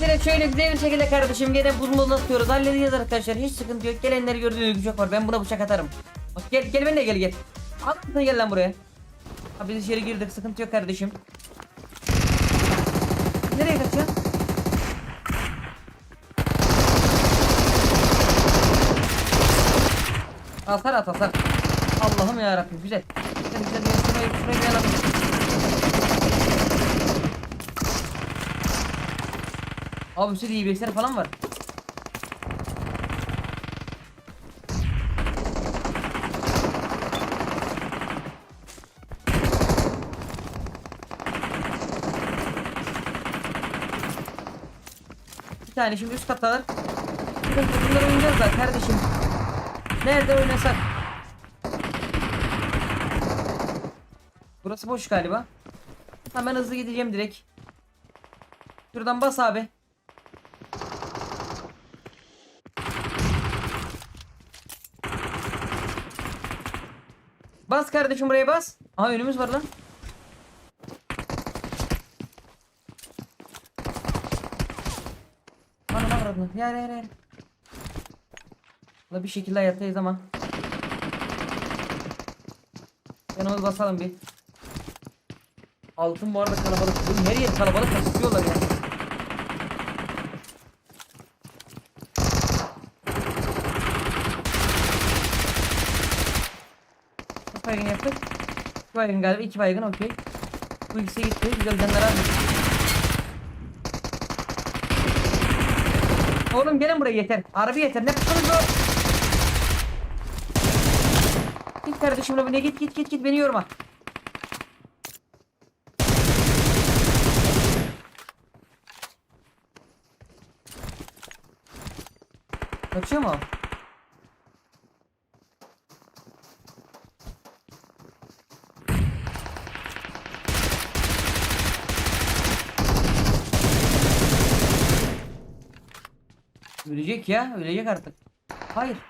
Dolayısıyla şöyle güzel bir şekilde kardeşim gene buzmuzunu atıyoruz. Halledeceğiz arkadaşlar. Hiç sıkıntı yok. Gelenleri gördüğünüz gibi çok var. Ben buna bıçak atarım. Bak gel gel benimle gel gel. Al sen gel lan buraya. Ha biz içeri girdik. Sıkıntı yok kardeşim. Nereye kaçacaksın? Atar at atar. Allah'ım ya Rabbim güzel. Güzel güzel. Şurayı şurayı bir alalım. Abi bir sürü bilgisayar falan var. Bir tane şimdi üst kattalar. Bunları oynayacağız da kardeşim. Nerede oynasak? Burası boş galiba. Hemen hızlı gideceğim direkt. Şuradan bas abi. Bas kardeşim buraya bas. Aha önümüz var lan. Anam avradını. Yer yer yer. Bir şekilde hayattayız ama. Yanımız basalım bir. Altın bu arada kalabalık. Oğlum her yer kalabalık kasıtıyorlar ya. Kaç baygın yaptık? İki baygın galiba. iki baygın okey. Bu ikisi gitti. Güzel canlar aldık. Oğlum gelin buraya yeter. Harbi yeter. Ne yapıyorsunuz bu? Git kardeşim la bu ne git git git git beni yorma. Kaçıyor mu? Ölecek ya, ölecek artık. Hayır.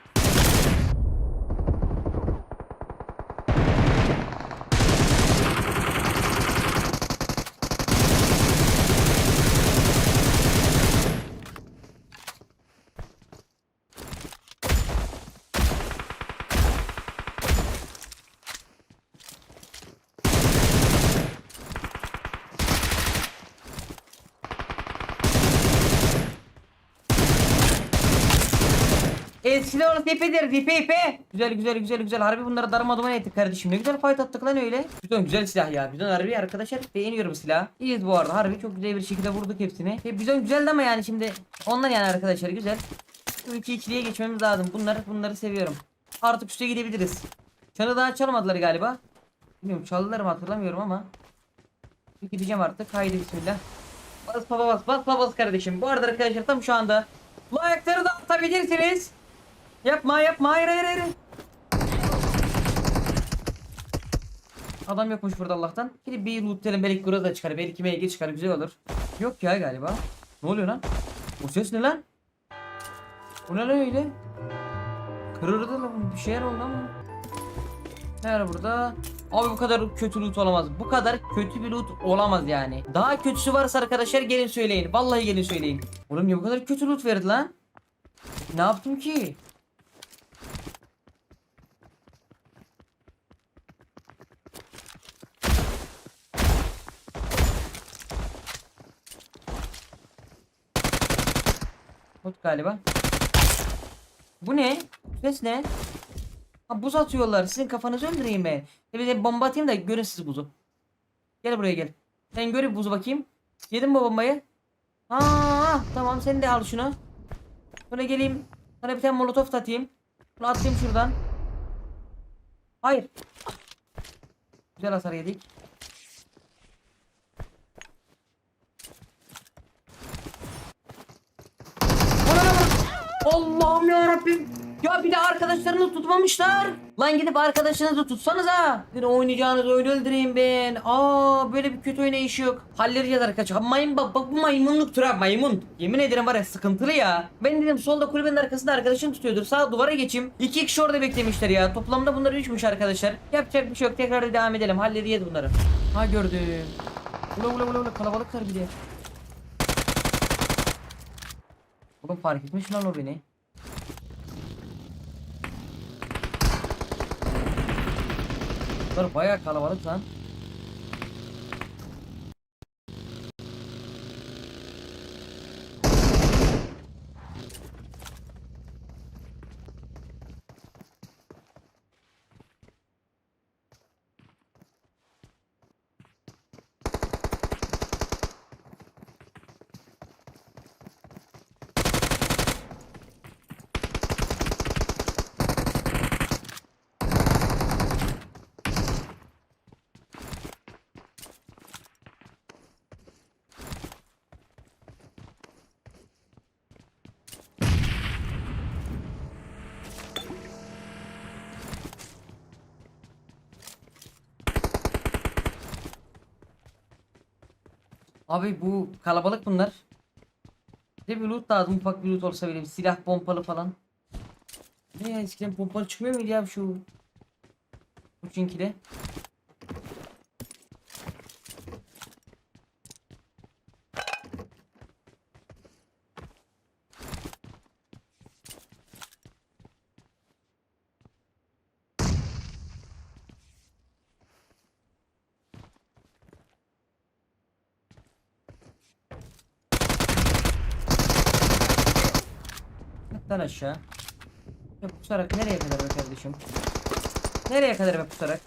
Eskili onu tepedir dipe ipe. Güzel güzel güzel güzel. Harbi bunları darma duman ettik kardeşim. Ne güzel fight attık lan öyle. Güzel güzel silah ya. Güzel harbi arkadaşlar. Beğeniyorum silahı. İyiyiz bu arada. Harbi çok güzel bir şekilde vurduk hepsini. E, güzel güzeldi ama yani şimdi. Onlar yani arkadaşlar güzel. Şu 2 ikiliye geçmemiz lazım. Bunları bunları seviyorum. Artık üste gidebiliriz. Çanı daha çalmadılar galiba. Bilmiyorum çaldılar mı hatırlamıyorum ama. Gideceğim artık. Haydi bismillah. Bas baba bas bas bas bas kardeşim. Bu arada arkadaşlar tam şu anda like'ları da atabilirsiniz. Yapma yapma hayır hayır hayır. Adam yokmuş burada Allah'tan. Gidip bir lootlayalım belki burada da çıkar. Belki MG çıkar güzel olur. Yok ya galiba. Ne oluyor lan? O ses ne lan? Bu ne lan öyle? Kırıldı lan bir şeyler oldu ama. Ne var burada? Abi bu kadar kötü loot olamaz. Bu kadar kötü bir loot olamaz yani. Daha kötüsü varsa arkadaşlar gelin söyleyin. Vallahi gelin söyleyin. Oğlum niye bu kadar kötü loot verdi lan? Ne yaptım ki? Bot galiba. Bu ne? Ses ne? Ha buz atıyorlar. Sizin kafanızı öldüreyim ben. E bir de bomba atayım da görün siz buzu. Gel buraya gel. Sen gör buzu bakayım. Yedin mi bombayı? Aa tamam sen de al şunu. Sonra geleyim. Sana bir tane molotof atayım. Bunu atayım şuradan. Hayır. Güzel hasar yedik. Allah'ım ya Rabbim. Ya bir de arkadaşlarını tutmamışlar. Lan gidip arkadaşınızı tutsanıza. Bir oynayacağınız oyunu öldüreyim ben. Aa böyle bir kötü oynayış yok. Halledeceğiz arkadaşlar. Maymun bak, bak bu maymunluktur ha maymun. Yemin ederim var ya sıkıntılı ya. Ben dedim solda kulübenin arkasında arkadaşın tutuyordur. Sağ duvara geçeyim. İki kişi orada beklemişler ya. Toplamda bunlar üçmüş arkadaşlar. Yapacak bir şey yok. Tekrar devam edelim. Halledeceğiz bunları. Ha gördüm. Ula ula ula ula kalabalıklar bir de. Oğlum fark etmiş lan o beni. Bunlar bayağı kalabalık lan. Abi bu kalabalık bunlar. Bir de bir loot lazım ufak bir loot olsa bile bir silah pompalı falan. Ne ya eskiden pompalı çıkmıyor muydu ya şu Uçinkide? Atlar aşağı. Pusarak nereye kadar be kardeşim? Nereye kadar be pusarak?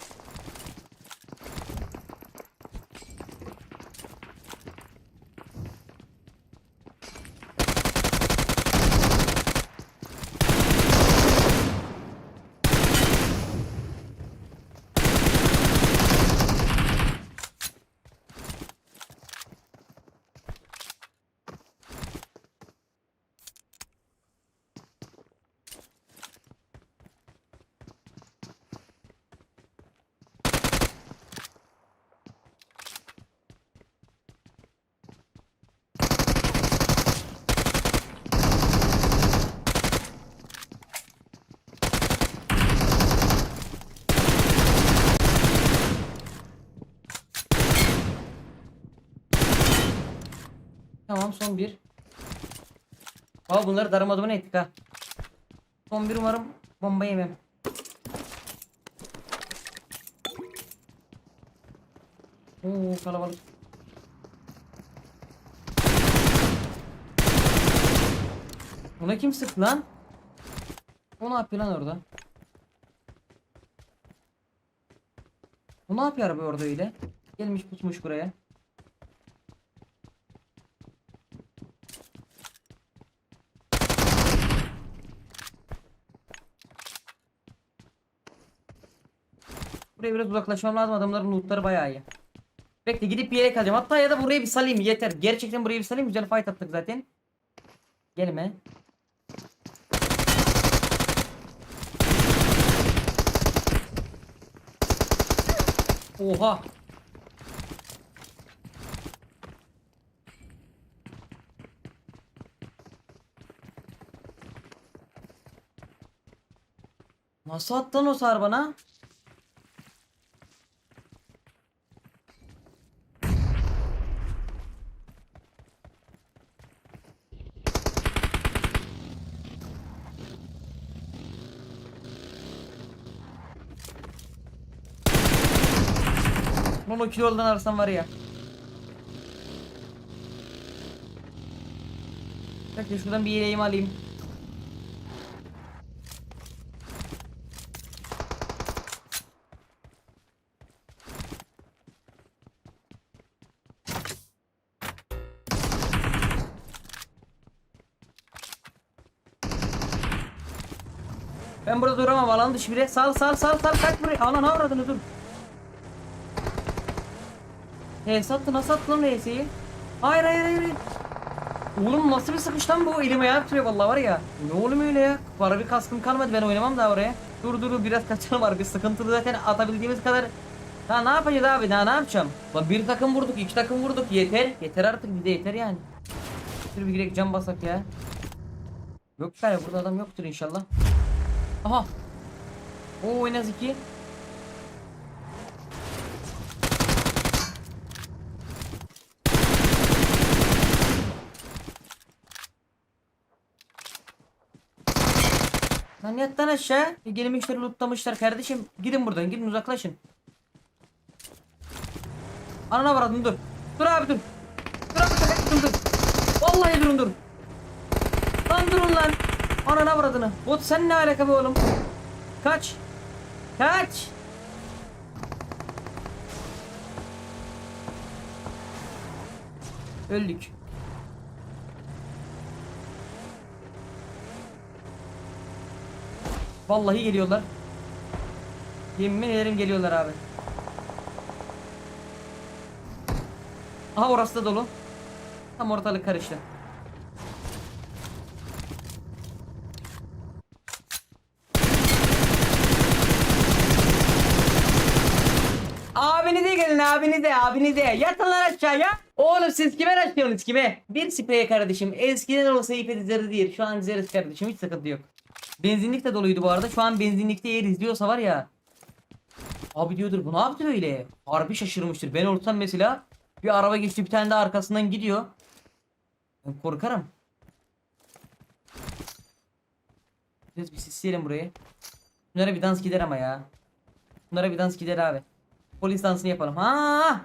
Tamam son bir. Aa bunları darmadağın ettik ha. Son bir umarım bomba yemem. Oo kalabalık. Buna kim sıktı lan? O ne yapıyor lan orada? O ne yapıyor araba orada öyle? Gelmiş pusmuş buraya. Buraya biraz uzaklaşmam lazım. Adamların lootları bayağı iyi. Bekle gidip bir yere kalacağım. Hatta ya da burayı bir salayım yeter. Gerçekten burayı bir salayım. Güzel fight attık zaten. Gelme. Oha. Nasıl attın o sar bana? O kilo yoldan arasam var ya. Bekle şuradan bir yeleğimi alayım. Ben burada duramam alan dışı bile. Sal sal sal sal kaç buraya. Alan avradını dur. HS attı nasıl attı lan HS'yi? Hayır hayır hayır. Oğlum nasıl bir sıkış lan bu elim ayağım tutuyor vallahi var ya. Ne oğlum öyle ya? Para bir kaskım kalmadı ben oynamam daha oraya. Dur dur biraz kaçalım var bir sıkıntılı zaten atabildiğimiz kadar. Daha ne yapacağız abi daha ne yapacağım? Lan bir takım vurduk iki takım vurduk yeter. Yeter artık bir de yeter yani. Dur bir girek cam basak ya. Yok galiba burada adam yoktur inşallah. Aha. Oo en az iki. Lan yattan aşağı. E, Gelmişleri lootlamışlar kardeşim. Gidin buradan gidin uzaklaşın. Anana varadım dur. Dur abi dur. Dur abi dur, dur. Vallahi durun dur. Lan durun lan. Anana vradını. Bot sen ne alaka be oğlum? Kaç. Kaç. Öldük. Vallahi geliyorlar. Yemin ederim geliyorlar abi. Aha orası da dolu. Tam ortalık karıştı. Abini de gelin abini de abini de yatın lan aşağıya. Oğlum siz kime açıyorsunuz kime? Bir spreye kardeşim eskiden olsa ip dizeri değil şu an dizeriz kardeşim hiç sıkıntı yok. Benzinlik de doluydu bu arada şu an benzinlikte eğer izliyorsa var ya. Abi diyordur bu ne yaptı böyle? Harbi şaşırmıştır ben olsam mesela bir araba geçti bir tane de arkasından gidiyor. Ben korkarım. Biraz bir sisleyelim burayı. Bunlara bir dans gider ama ya. Bunlara bir dans gider abi. Polis dansını yapalım. Ha!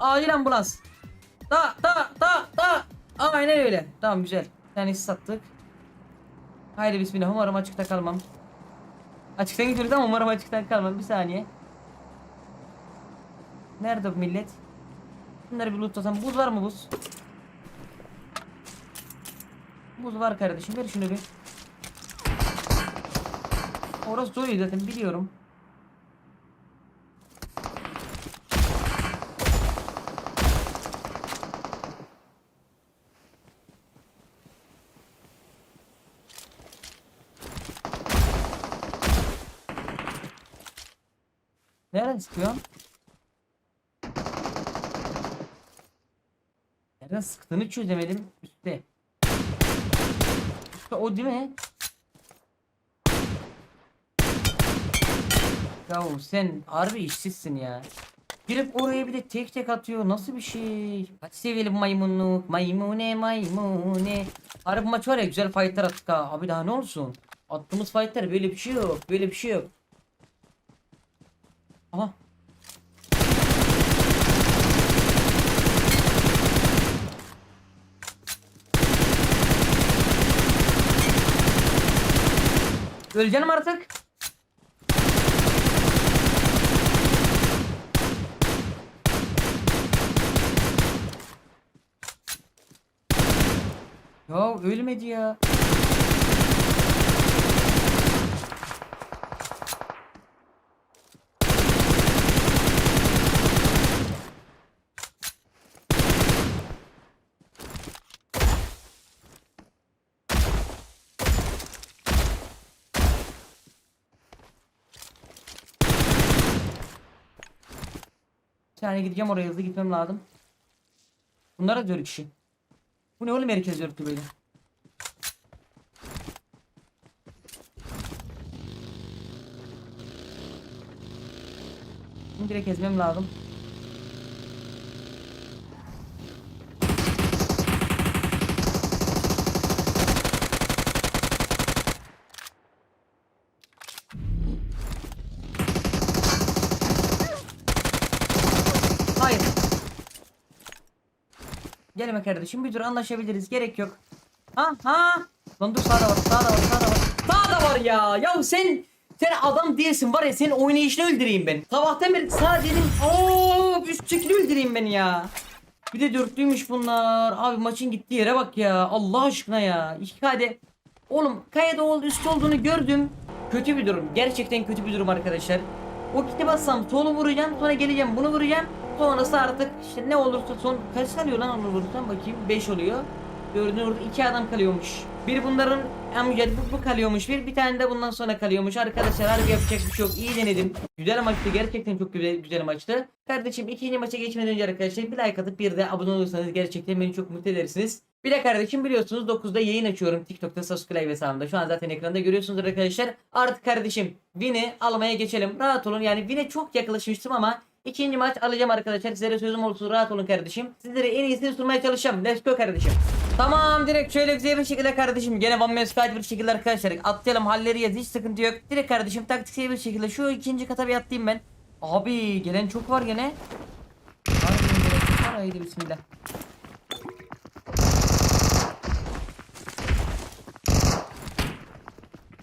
Acil ambulans. Da da da da. Aynen öyle. Tamam güzel. Bir tanesi sattık. Haydi bismillah. Umarım açıkta kalmam. Açıktan gidiyoruz ama umarım açıktan kalmam. Bir saniye. Nerede bu millet? Bunları bir lootlasam. Buz var mı buz? Buz var kardeşim. Ver şunu bir. Orası doluydu zaten biliyorum. Nereden sıkıyorsun? Nereden sıktığını çözemedim. Üstte. Üstte o değil mi? Yahu sen harbi işsizsin ya. Girip oraya bir de tek tek atıyor. Nasıl bir şey? Kaç seviyeli bu maymunluk? Maymune maymune. Harbi maç var ya güzel fightlar attık ha. Abi daha ne olsun? Attığımız fightlar böyle bir şey yok. Böyle bir şey yok. Aha. Öleceğim artık. Ya ölmedi ya. Saniye gideceğim oraya hızlı gitmem lazım. Bunlar da dört kişi. Bu ne oğlum herkes dörtlü böyle. Bunu direkt ezmem lazım. Hayır. Gelme kardeşim bir dur anlaşabiliriz gerek yok. Ha ha. Lan dur sağda var sağda var sağda var. Sağda var ya. Ya sen sen adam değilsin var ya senin oynayışını öldüreyim ben. Sabahtan beri sağ dedim. Oo üst çekili öldüreyim beni ya. Bir de dörtlüymüş bunlar. Abi maçın gittiği yere bak ya. Allah aşkına ya. İki kade. Oğlum kayada ol üst olduğunu gördüm. Kötü bir durum. Gerçekten kötü bir durum arkadaşlar. O kiti bassam solu vuracağım sonra geleceğim bunu vuracağım. Sonrası artık işte ne olursa son kaç kalıyor lan onu vurursam bakayım 5 oluyor. Gördüğünüz orada iki adam kalıyormuş. Bir bunların amca bu, bu kalıyormuş bir bir tane de bundan sonra kalıyormuş. Arkadaşlar harbi yapacak bir şey yok. İyi denedim. Güzel maçtı gerçekten çok güzel, güzel maçtı. Kardeşim ikinci maça geçmeden önce arkadaşlar bir like atıp bir de abone olursanız gerçekten beni çok mutlu edersiniz. Bir de kardeşim biliyorsunuz 9'da yayın açıyorum TikTok'ta subscribe hesabımda. Şu an zaten ekranda görüyorsunuz arkadaşlar. Artık kardeşim Win'i almaya geçelim. Rahat olun yani Win'e çok yaklaşmıştım ama ikinci maç alacağım arkadaşlar. Sizlere sözüm olsun rahat olun kardeşim. Sizlere en iyisini sunmaya çalışacağım. Let's go kardeşim. Tamam direkt şöyle güzel bir şekilde kardeşim gene man squad bir şekilde arkadaşlar atlayalım halleri yaz hiç sıkıntı yok. Direkt kardeşim taktiksel bir şekilde şu ikinci kata bir atlayayım ben. Abi gelen çok var gene. Haydi bismillah.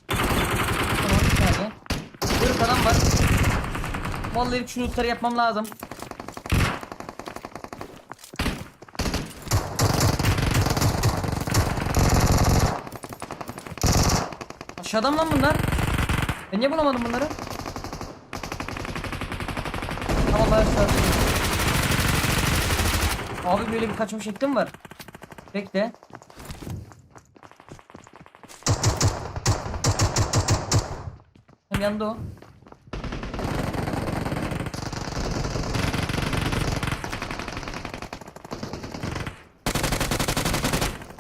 Tamam bir saniye. Buyur falan var. Vallahi şu lootları yapmam lazım. Aşağıdan lan bunlar. Ben niye bulamadım bunları? Tamam aşağı. Abi böyle bir kaçma şeklim var. Bekle. Hem yanında o.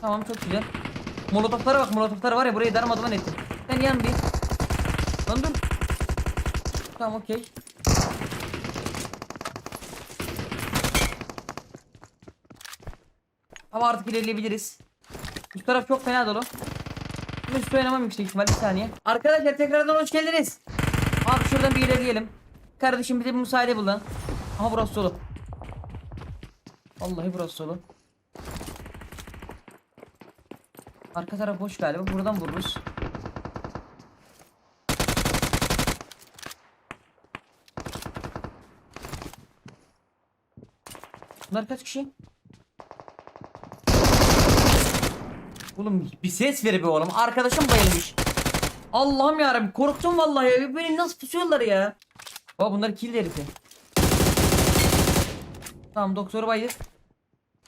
Tamam çok güzel. Molotoflara bak molotoflara var ya burayı darmaduman etti. Sen yan bir. Lan dur. Tamam okey. Ama artık ilerleyebiliriz. Üst taraf çok fena dolu. Şimdi üstü oynamam yüksek ihtimal bir saniye. Arkadaşlar tekrardan hoş geldiniz. Abi şuradan bir ilerleyelim. Kardeşim bize bir müsaade bul lan. Burası dolu. Vallahi burası dolu. Arka taraf boş galiba. Buradan vururuz. Bunlar kaç kişi? Oğlum bir ses ver be oğlum. Arkadaşım bayılmış. Allah'ım yarabbim korktum vallahi ya. Beni nasıl pusuyorlar ya? Baba bunlar kill herifi. Tamam doktoru bayır.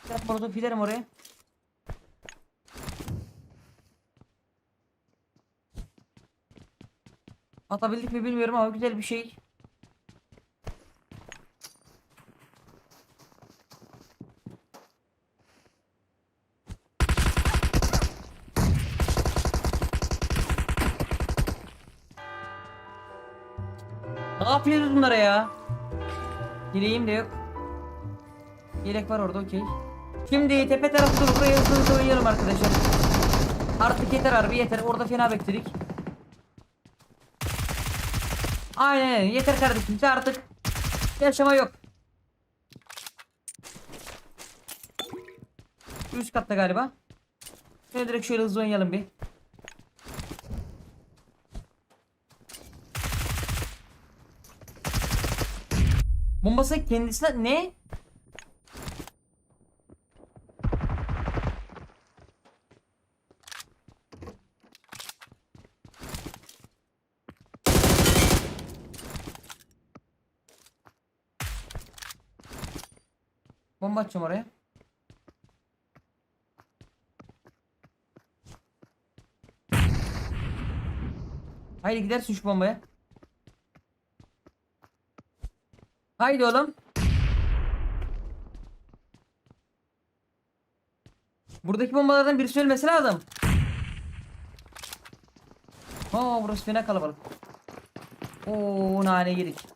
Yap molotof giderim oraya. Atabildik mi bilmiyorum ama güzel bir şey. Ne yapıyoruz bunlara ya? Yeleğim de yok. Yelek var orada okey. Şimdi tepe tarafı dur buraya hızlı hızlı oynayalım arkadaşlar. Artık yeter harbi yeter. Orada fena bekledik. Aynen yeter kardeşim sen artık yaşama yok. Üst katta galiba. Şöyle direkt şöyle hızlı oynayalım bir. Bombası kendisine ne? Bomba atacağım oraya. Haydi gidersin şu bombaya. Haydi oğlum. Buradaki bombalardan birisi ölmesi lazım. Oo burası fena kalabalık. Oo nane yedik.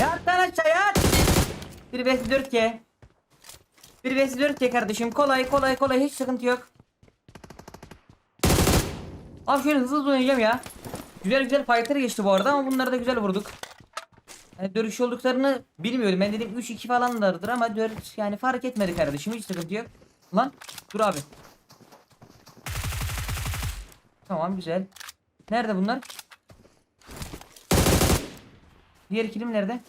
Yat lan aşağı yat. Bir vs 4 k. Bir vs 4 k kardeşim. Kolay kolay kolay hiç sıkıntı yok. Abi şöyle hızlı hızlı oynayacağım ya. Güzel güzel fightlar geçti bu arada ama bunları da güzel vurduk. Yani dönüş olduklarını bilmiyorum. Ben dedim 3-2 falanlardır ama 4 yani fark etmedi kardeşim. Hiç sıkıntı yok. Lan dur abi. Tamam güzel. Nerede bunlar? Diğer kilim nerede?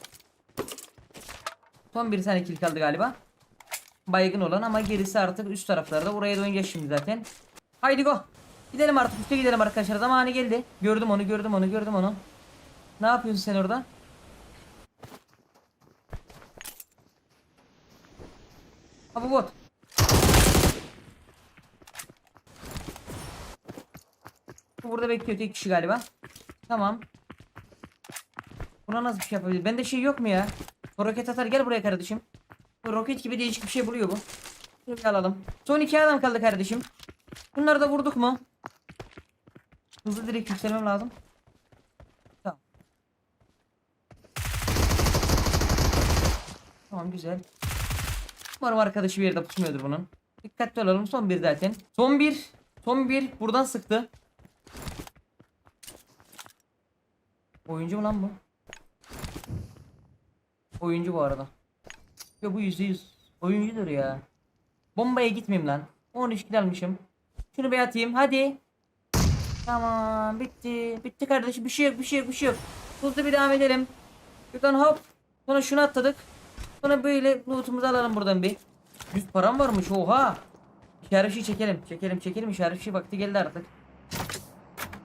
Son bir tane kill kaldı galiba. Baygın olan ama gerisi artık üst taraflarda. Oraya oynayacağız şimdi zaten. Haydi go. Gidelim artık üste gidelim arkadaşlar. Zamanı geldi. Gördüm onu gördüm onu gördüm onu. Ne yapıyorsun sen orada? Ha bu bot. Bu burada bekliyor tek kişi galiba. Tamam. Buna nasıl bir şey yapabilir? Bende şey yok mu ya? Roket atar gel buraya kardeşim. Roket gibi değişik bir şey buluyor bu. Şunu alalım. Son iki adam kaldı kardeşim. Bunları da vurduk mu? Hızlı direkt yükselmem lazım. Tamam. Tamam güzel. Umarım arkadaşı bir yerde pusmuyordur bunun. Dikkatli olalım. Son bir zaten. Son bir. Son bir. Buradan sıktı. Oyuncu mu lan bu? Oyuncu bu arada. Ya bu yüzde yüz. Oyuncudur ya. Bombaya gitmeyeyim lan. 13 kill almışım. Şunu bir atayım. Hadi. Tamam bitti. Bitti kardeşim. Bir şey yok bir şey yok bir şey yok. Hızlı bir devam edelim. Buradan hop. Sonra şunu atladık. Sonra böyle lootumuzu alalım buradan bir. 100 param varmış oha. İşaret çekelim. Çekelim çekelim işaret vakti geldi artık.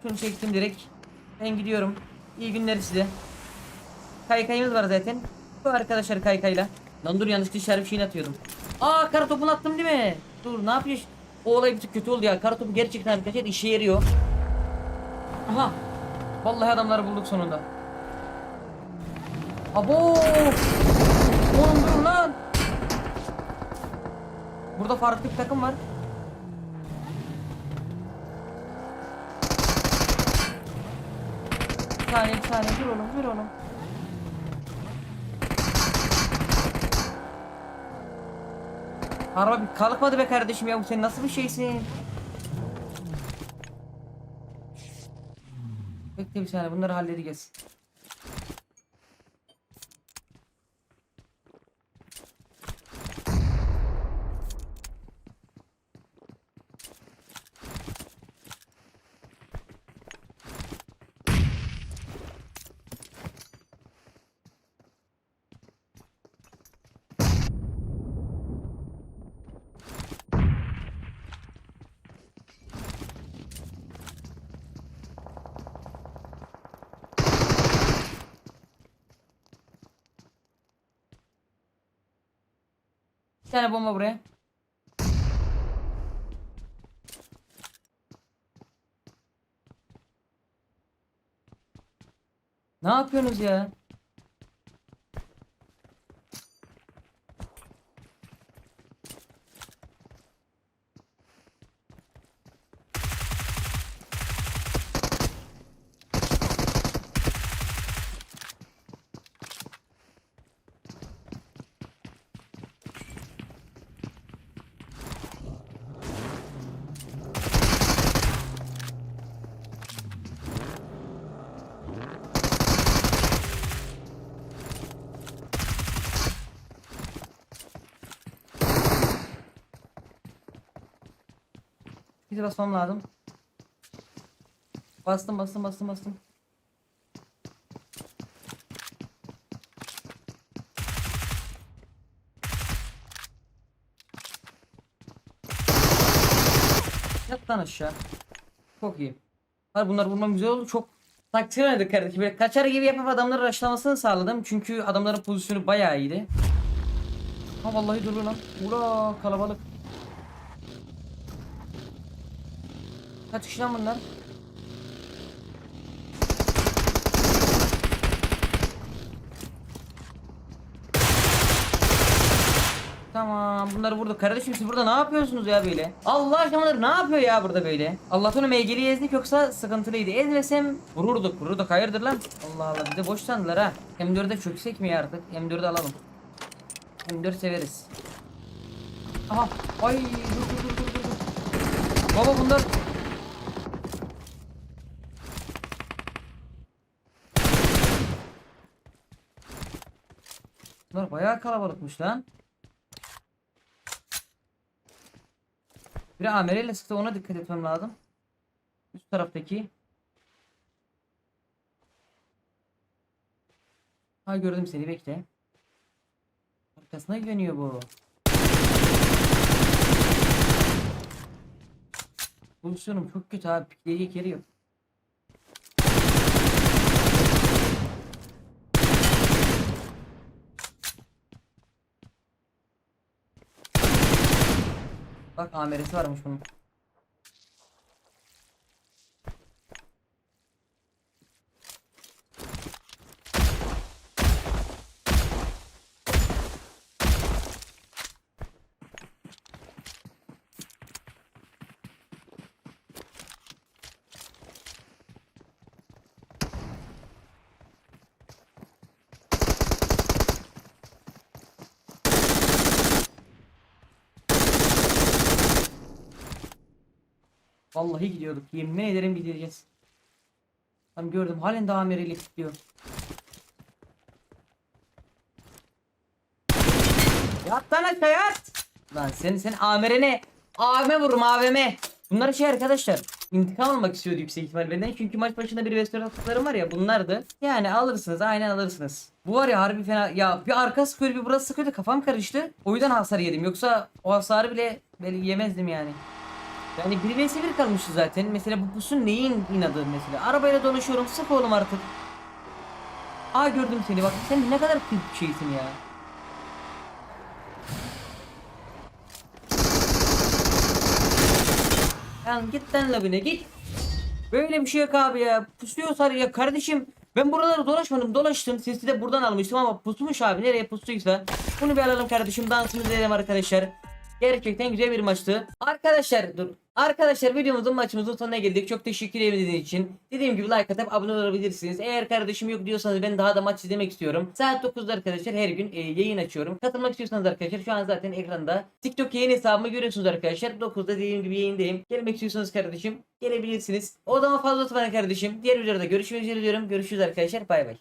Şunu çektim direkt. Ben gidiyorum. İyi günler size. Kaykayımız var zaten. Arkadaşlar kaykayla. Lan dur yanlışlıkla işaret şeyini atıyordum. Aa kara topunu attım değil mi? Dur ne yapıyorsun? O olay bir tık kötü oldu ya. Kara topu gerçekten arkadaşlar işe yarıyor. Aha. Vallahi adamları bulduk sonunda. Abo! Oğlum dur lan. Burada farklı bir takım var. Bir saniye bir saniye dur oğlum dur oğlum. Araba kalkmadı be kardeşim ya bu sen nasıl bir şeysin? Bekle bir saniye bunları halledeceğiz. Tane bomba buraya. Ne yapıyorsunuz ya? Bir basmam lazım. Bastım bastım bastım bastım. Yat lan aşağı. Çok iyi. Hayır bunlar vurmam güzel oldu. Çok taktik oynadık kardeşim. Kaçar gibi yapıp adamları rushlamasını sağladım. Çünkü adamların pozisyonu bayağı iyiydi. Ha vallahi dur lan. Ura kalabalık. Kaç lan bunlar? Tamam bunları vurduk. Kardeşim siz burada ne yapıyorsunuz ya böyle? Allah aşkına ne yapıyor ya burada böyle? Allah'tan MG'li ezdik yoksa sıkıntılıydı. Ezmesem vururduk vururduk. Hayırdır lan? Allah Allah bir de boş sandılar ha. M4'e çöksek mi ya artık? M4'ü alalım. M4 severiz. Aha. Ay dur dur dur dur. dur. Baba bunlar Bunlar bayağı kalabalıkmış lan. Biri AMR ile sıktı ona dikkat etmem lazım. Üst taraftaki. Ha gördüm seni bekle. Arkasına güveniyor bu. Pozisyonum çok kötü abi. Pikleyecek yeri yok. Bak ameresi varmış bunun. Vallahi gidiyorduk. Yemin ederim gideceğiz. Tam gördüm. Halen daha ameliyle kilitliyor. Yat lan aşağı yat. Lan sen sen amirene AVM vururum AVM. Bunlar şey arkadaşlar. İntikam almak istiyordu yüksek ihtimal benden. Çünkü maç başında bir restoran attıklarım var ya bunlardı. Yani alırsınız aynen alırsınız. Bu var ya harbi fena. Ya bir arka sıkıyordu bir burası sıkıyordu kafam karıştı. O yüzden hasar yedim. Yoksa o hasarı bile yemezdim yani. Yani 1 vs 1 kalmıştı zaten. Mesela bu pusun neyin inadı mesela? Arabayla dolaşıyorum sık oğlum artık. Aa gördüm seni bak sen ne kadar kıyıp şeysin ya. Lan git lan labine git. Böyle bir şey yok abi ya. Pusuyorsa ya kardeşim. Ben buraları dolaşmadım dolaştım. Sesi de buradan almıştım ama pusmuş abi. Nereye pustuysa. Bunu bir alalım kardeşim. Dansımızı edelim arkadaşlar. Gerçekten güzel bir maçtı. Arkadaşlar dur. Arkadaşlar videomuzun maçımızın sonuna geldik. Çok teşekkür ederim için. Dediğim gibi like atıp abone olabilirsiniz. Eğer kardeşim yok diyorsanız ben daha da maç izlemek istiyorum. Saat 9'da arkadaşlar her gün e, yayın açıyorum. Katılmak istiyorsanız arkadaşlar şu an zaten ekranda TikTok yayın hesabımı görüyorsunuz arkadaşlar. 9'da dediğim gibi yayındayım. Gelmek istiyorsanız kardeşim gelebilirsiniz. O zaman fazla tutmayın kardeşim. Diğer videoda görüşmek üzere diyorum. Görüşürüz arkadaşlar. Bay bay.